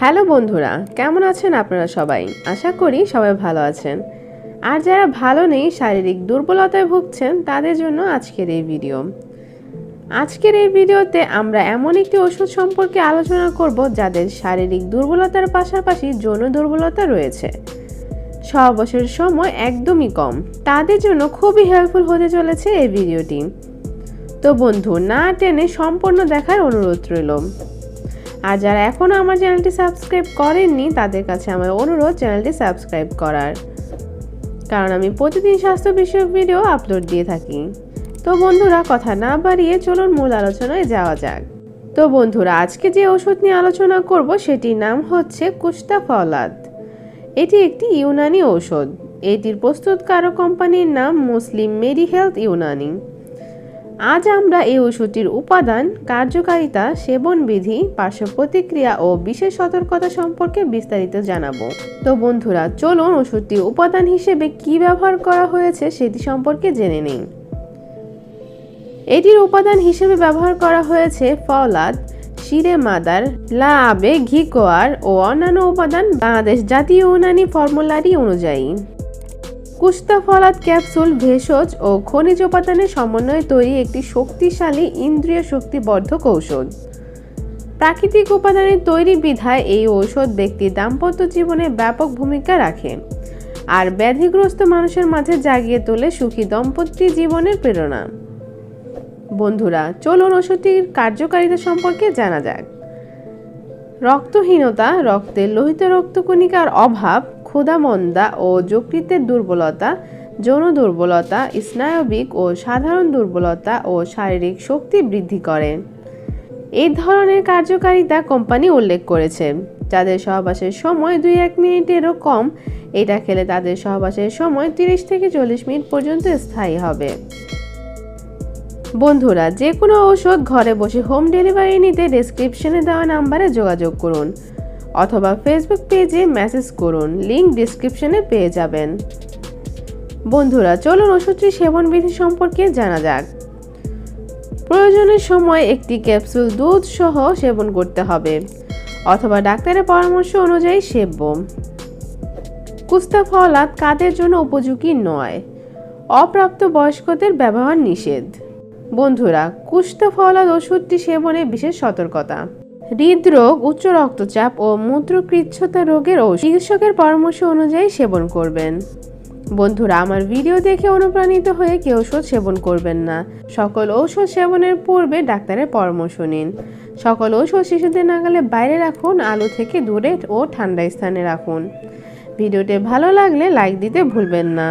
Hello বন্ধুরা, কেমন আছেন আপনারা সবাই? আশা করি সবাই ভালো আছেন। আর যারা ভালো নেই, শারীরিক দুর্বলতায় ভুগছেন, তাদের জন্য আজকের এই ভিডিও। আজকের এই ভিডিওতে আমরা এমন একটি ওষুধ সম্পর্কে আলোচনা করব, যাদের শারীরিক দুর্বলতার পাশাপাশি যৌন দুর্বলতা রয়েছে। সহবাসের সময় একদমই কম। তাদের জন্য খুবই হেল্পফুল হতে চলেছে এই ভিডিওটি। তো বন্ধু, না টেনে সম্পূর্ণ দেখার অনুরোধ রইল। আর যারা এখনও আমার চ্যানেলটি সাবস্ক্রাইব করেননি, তাদের কাছে আমার অনুরোধ চ্যানেলটি সাবস্ক্রাইব করার। কারণ আমি প্রতিদিন স্বাস্থ্য বিষয়ক ভিডিও আপলোড দিয়ে থাকি। তো বন্ধুরা, কথা না বাড়িয়ে চলুন মূল আলোচনায় যাওয়া যাক। তো বন্ধুরা, আজকে যে ওষুধ নিয়ে আলোচনা করব, সেটির নাম হচ্ছে কুস্তা ফলাদ এটি একটি ইউনানি ঔষধ। এটির প্রস্তুতকারক কোম্পানির নাম মুসলিম মেডি হেলথ ইউনানি। আজ আমরা এই ওষুধটির উপাদান, কার্যকারিতা, সেবনবিধি পার্শ্ব প্রতিক্রিয়া ও বিশেষ সতর্কতা সম্পর্কে বিস্তারিত জানাব। তো বন্ধুরা, চলুন ওষুধটির উপাদান হিসেবে কি ব্যবহার করা হয়েছে সেটি সম্পর্কে জেনে নিন এটির উপাদান হিসেবে ব্যবহার করা হয়েছে ফলাদ, শিরে মাদার লা আবে ঘিকোয়ার ও অন্যান্য উপাদান বাংলাদেশ জাতীয় ইউনানি ফর্মুলারি অনুযায়ী। কুস্তা ফলাদ ক্যাপসুল, ভেষজ ও খনিজ উপাদানের সমন্বয়ে তৈরি একটি শক্তিশালী ইন্দ্রিয় শক্তিবর্ধক ঔষধ প্রাকৃতিক উপাদানের তৈরি বিধায় এই ঔষধ ব্যক্তির দাম্পত্য জীবনে ব্যাপক ভূমিকা রাখে আর ব্যাধিগ্রস্ত মানুষের মাঝে জাগিয়ে তোলে সুখী দম্পতি জীবনের প্রেরণা। বন্ধুরা, চলুন ওষুধটির কার্যকারিতা সম্পর্কে জানা যাক। রক্তহীনতা রক্তের লোহিত রক্তকণিকার অভাব ক্ষুধামন্দা ও যকৃতের দুর্বলতা যৌন দুর্বলতা স্নায়বিক ও সাধারণ দুর্বলতা ও শারীরিক শক্তি বৃদ্ধি করে। এই ধরনের কার্যকারিতা কোম্পানি উল্লেখ করেছে। যাদের সহবাসের সময় দুই এক মিনিটেরও কম, এটা খেলে তাদের সহবাসের সময় তিরিশ থেকে চল্লিশ মিনিট পর্যন্ত স্থায়ী হবে। বন্ধুরা, যে কোনো ঔষধ ঘরে বসে হোম ডেলিভারি নিতে ডেসক্রিপশনে দেওয়া নাম্বারে যোগাযোগ করুন। অথবা ফেসবুক পেজে মেসেজ করুন। লিংক ডিসক্রিপশনে পেয়ে যাবেন। বন্ধুরা, চলুন ওষুধটির সেবনবিধি সম্পর্কে জানা যাক। প্রয়োজনের সময় একটি ক্যাপসুল দুধ সহ সেবন করতে হবে, অথবা ডাক্তারের পরামর্শ অনুযায়ী সেব্য। কুস্তা ফলাদ কাদের জন্য উপযোগী নয়, অপ্রাপ্ত বয়স্কদের ব্যবহার নিষেধ। বন্ধুরা কুষ্ঠ ফলাদ ওষুধটি সেবনে বিশেষ সতর্কতা। হৃদরোগ, উচ্চ রক্তচাপ ও মূত্রকৃচ্ছতা রোগের ঔষধ চিকিৎসকের পরামর্শ অনুযায়ী সেবন করবেন। বন্ধুরা, আমার ভিডিও দেখে অনুপ্রাণিত হয়ে কেউ ওষুধ সেবন করবেন না। সকল ঔষধ সেবনের পূর্বে ডাক্তারের পরামর্শ নিন। সকল ঔষধ শিশুদের নাগালে বাইরে রাখুন, আলো থেকে দূরে ও ঠান্ডা স্থানে রাখুন। ভিডিওটি ভালো লাগলে লাইক দিতে ভুলবেন না।